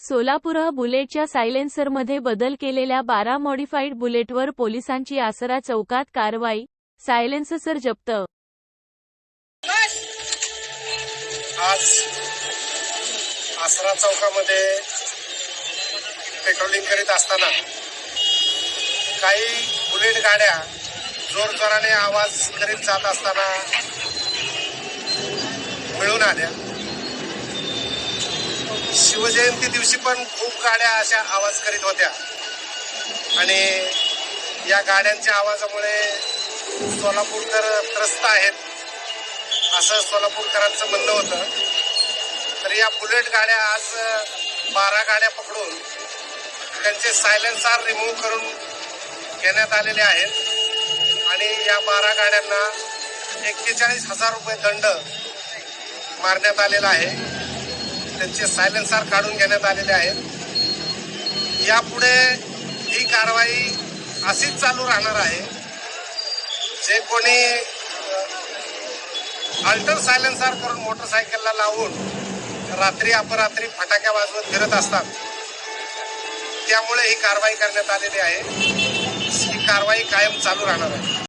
सोलापूर बुलेटच्या सायलेन्सरमध्ये बदल केलेल्या बारा मॉडिफाईड बुलेटवर पोलिसांची आसरा चौकात कारवाई सायलेन्सर जप्त. आज आसरा चौकामध्ये पेट्रोलिंग करीत असताना काही बुलेट गाड्या जोरजोराने आवाज करीत जात असताना मिळून आल्या. शिवजयंती दिवशी पण खूप गाड्या अशा आवाज करीत होत्या. आणि या गाड्यांच्या आवाजामुळे सोलापूरकर त्रस्त आहेत असं सोलापूरकरांचं म्हणणं होतं. तर या बुलेट गाड्या आज बारा गाड्या पकडून त्यांचे सायलेन्सार रिमूव्ह करून घेण्यात आलेले आहेत. आणि या बारा गाड्यांना एक्केचाळीस हजार रुपये दंड मारण्यात आलेला आहे. त्यांचे सायलेन्सर काढून घेण्यात आलेले आहेत. यापुढे ही कारवाई अशीच चालू राहणार आहे. जे कोणी अल्टर सायलेन्सर करून मोटरसायकलला लावून रात्री अपरात्री फटाक्या वाजवत फिरत असतात त्यामुळे ही कारवाई करण्यात आलेली आहे. ही कारवाई कायम चालू राहणार आहे.